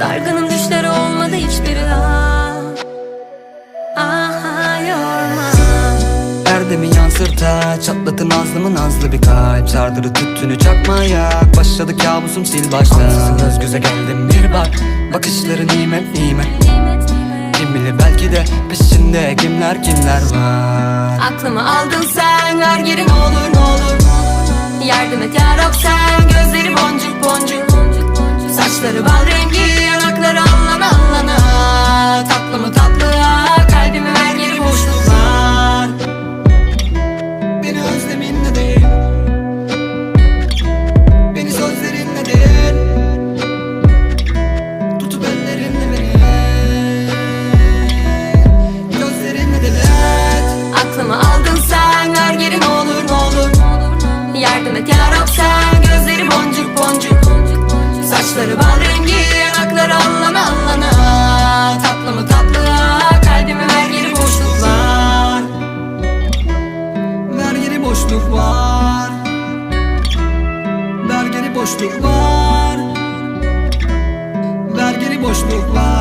Dargınım düşleri olmadı hiçbiri Aa, Aha yorma Erdemi yansırta Çatlatın nazlımı nazlı bir kalp. Sardırı tüttünü çakmaya Başladı kabusum sil başta Ansızın göz göze geldim bir bak Bakışları nimet nimet. Nimet nimet Kim bilir belki de peşinde kimler kimler var. Aklımı aldın sen ver geri ne olur ne olur. Yardım et yarab sen gözleri boncuk boncuk boşluk var. Vergili boşluk var